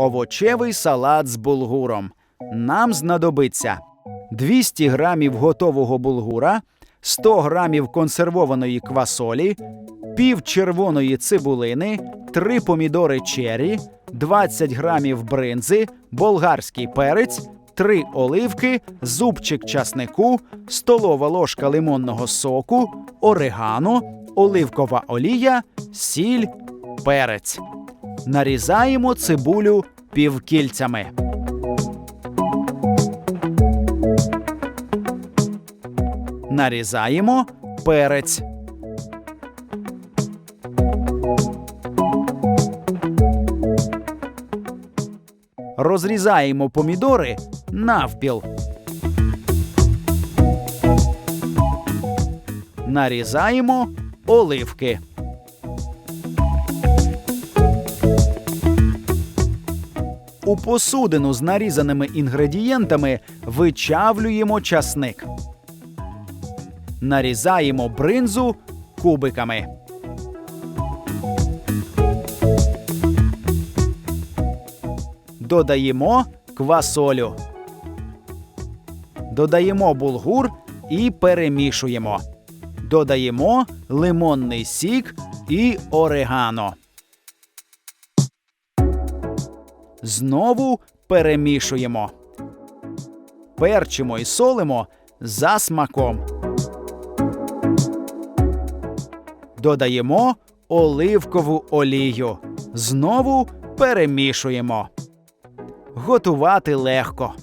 Овочевий салат з булгуром. Нам знадобиться 200 грамів готового булгура, 100 грамів консервованої квасолі, пів червоної цибулини, 3 помідори чері, 20 грамів бринзи, болгарський перець, 3 оливки, зубчик часнику, столова ложка лимонного соку, орегано, оливкова олія, сіль, перець. Нарізаємо цибулю півкільцями. Нарізаємо перець. Розрізаємо помідори навпіл. Нарізаємо оливки. У посудину з нарізаними інгредієнтами вичавлюємо часник. Нарізаємо бринзу кубиками. Додаємо квасолю. Додаємо булгур і перемішуємо. Додаємо лимонний сік і орегано. Знову перемішуємо. Перчимо і солимо за смаком. Додаємо оливкову олію. Знову перемішуємо. Готувати легко.